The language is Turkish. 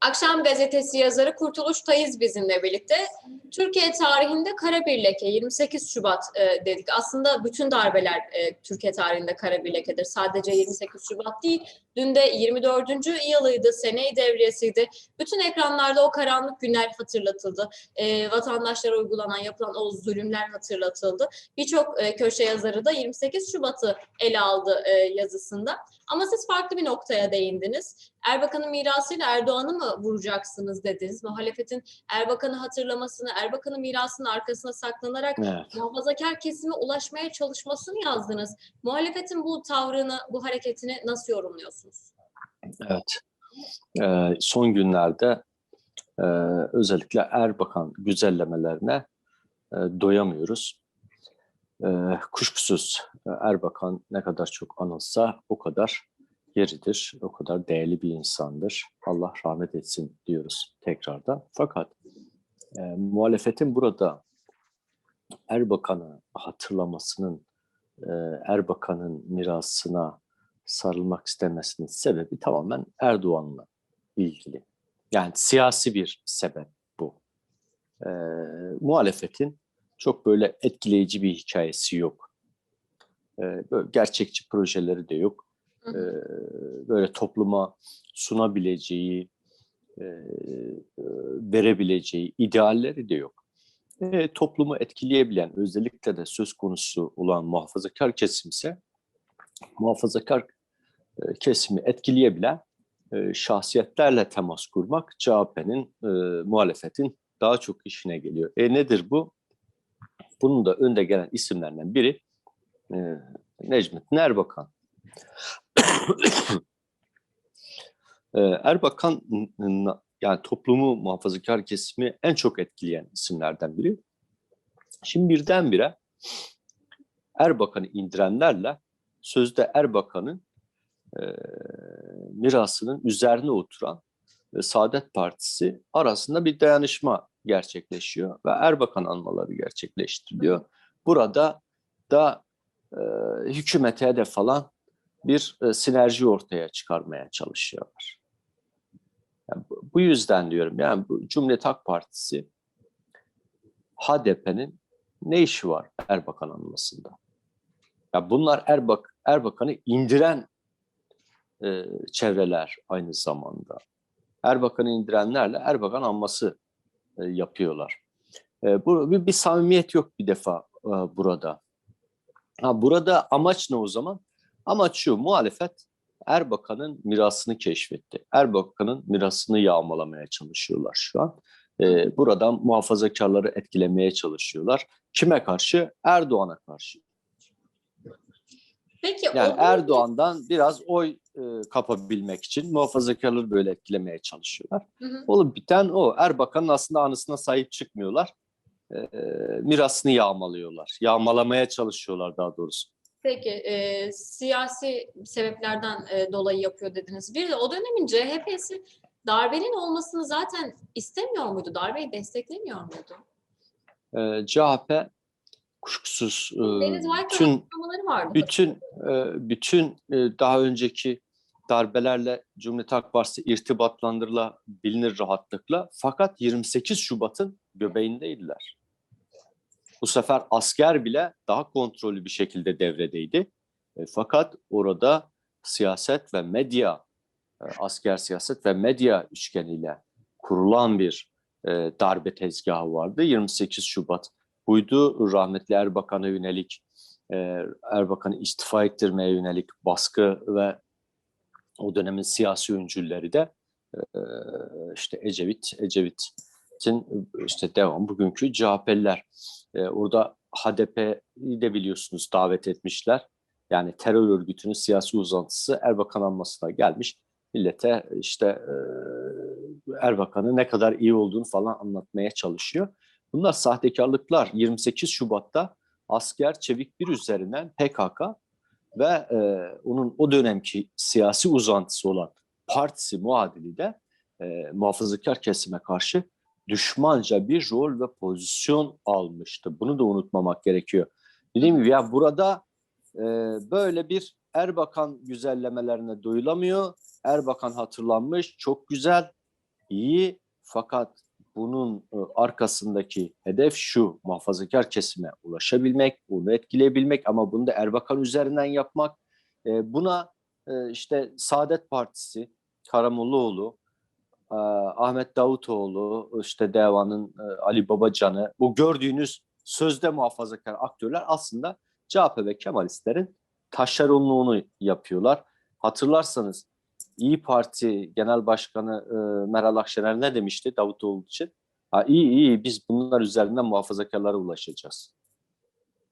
Akşam gazetesi yazarı Kurtuluş Tayiz bizimle birlikte. Türkiye tarihinde kara bir leke 28 Şubat e, dedik. Aslında bütün darbeler e, Türkiye tarihinde kara bir lekedir. Sadece 28 Şubat değil. Dün de 24. yılıydı, seneyi devriyesiydi. Bütün ekranlarda o karanlık günler hatırlatıldı. E, vatandaşlara uygulanan, yapılan o zulümler hatırlatıldı. Birçok e, köşe yazarı da 28 Şubat'ı ele aldı e, yazısında. Ama siz farklı bir noktaya değindiniz. Erbakan'ın mirasıyla Erdoğan'ı mı vuracaksınız dediniz. Muhalefetin Erbakan'ı hatırlamasını, Erbakan'ın mirasının arkasına saklanarak Evet. muhafazakar kesime ulaşmaya çalışmasını yazdınız. Muhalefetin bu tavrını, bu hareketini nasıl yorumluyorsunuz? Evet. Ee, son günlerde e, özellikle Erbakan güzellemelerine e, doyamıyoruz. E, kuşkusuz e, Erbakan ne kadar çok anılsa o kadar yeridir, o kadar değerli bir insandır. Allah rahmet etsin diyoruz tekrardan. Fakat e, muhalefetin burada Erbakan'ı hatırlamasının, e, Erbakan'ın mirasına sarılmak istemesinin sebebi tamamen Erdoğan'la ilgili. Yani siyasi bir sebep bu. E, muhalefetin çok böyle etkileyici bir hikayesi yok. E, böyle gerçekçi projeleri de yok. E, böyle topluma sunabileceği, e, verebileceği idealleri de yok. E, toplumu etkileyebilen, özellikle de söz konusu olan muhafazakar kesimse, muhafazakar kesimi etkileyebilen e, şahsiyetlerle temas kurmak CHP'nin, e, muhalefetin daha çok işine geliyor. E nedir bu? Bunun da önde gelen isimlerden biri e, Necmettin Erbakan. E, Erbakan yani toplumu muhafazakar kesimi en çok etkileyen isimlerden biri. Şimdi birdenbire Erbakan'ı indirenlerle sözde Erbakan'ın e, mirasının üzerine oturan e, Saadet Partisi arasında bir dayanışma gerçekleşiyor ve Erbakan anmaları gerçekleştiriliyor. Burada da e, hükümete hedef falan bir e, sinerji ortaya çıkarmaya çalışıyorlar. Yani bu, yüzden diyorum yani bu Cumhuriyet Halk Partisi HDP'nin ne işi var Erbakan anmasında? Ya bunlar Erbak Erbakan'ı indiren e, çevreler aynı zamanda. Erbakan'ı indirenlerle Erbakan anması e, yapıyorlar. E, bu bir, bir samimiyet yok bir defa e, burada. Ha burada amaç ne o zaman? Amaç şu muhalefet Erbakan'ın mirasını keşfetti. Erbakan'ın mirasını yağmalamaya çalışıyorlar şu an. E, buradan muhafazakarları etkilemeye çalışıyorlar. Kime karşı? Erdoğan'a karşı. Peki Yani o- Erdoğan'dan biraz oy e, kapabilmek için muhafazakarları böyle etkilemeye çalışıyorlar. Hı hı. Olup biten o. Erbakan'ın aslında anısına sahip çıkmıyorlar. E, mirasını yağmalıyorlar. Yağmalamaya çalışıyorlar daha doğrusu. Peki e, siyasi sebeplerden e, dolayı yapıyor dediniz. Bir de o dönemin CHP'si darbenin olmasını zaten istemiyor muydu? Darbeyi desteklemiyor muydu? E, CHP kuşkusuz e, bütün bütün e, bütün e, daha önceki darbelerle Cumhuriyet Halk Partisi irtibatlandırılabilir rahatlıkla. Fakat 28 Şubat'ın göbeğindeydiler. Bu sefer asker bile daha kontrollü bir şekilde devredeydi. E, fakat orada siyaset ve medya, e, asker siyaset ve medya üçgeniyle kurulan bir e, darbe tezgahı vardı. 28 Şubat buydu rahmetli Erbakan'a yönelik e, Erbakan'ı istifa ettirmeye yönelik baskı ve o dönemin siyasi öncülleri de e, işte Ecevit, Ecevit'in işte devam bugünkü CHP'liler. E, orada HDP'yi de biliyorsunuz davet etmişler. Yani terör örgütünün siyasi uzantısı Erbakan anmasına gelmiş. Millete işte e, Erbakan'ın ne kadar iyi olduğunu falan anlatmaya çalışıyor. Bunlar sahtekarlıklar. 28 Şubat'ta asker Çevik bir üzerinden PKK ve e, onun o dönemki siyasi uzantısı olan partisi muadili de e, muhafazakar kesime karşı düşmanca bir rol ve pozisyon almıştı. Bunu da unutmamak gerekiyor. Dediğim gibi ya burada e, böyle bir Erbakan güzellemelerine doyulamıyor. Erbakan hatırlanmış, çok güzel. iyi fakat bunun e, arkasındaki hedef şu muhafazakar kesime ulaşabilmek, bunu etkileyebilmek ama bunu da Erbakan üzerinden yapmak. E, buna e, işte Saadet Partisi, Karamollaoğlu, Ahmet Davutoğlu, işte Deva'nın Ali Babacan'ı bu gördüğünüz sözde muhafazakar aktörler aslında CHP ve Kemalistlerin taşeronluğunu yapıyorlar. Hatırlarsanız İyi Parti Genel Başkanı e, Meral Akşener ne demişti Davutoğlu için? Ha, iyi iyi biz bunlar üzerinden muhafazakarlara ulaşacağız.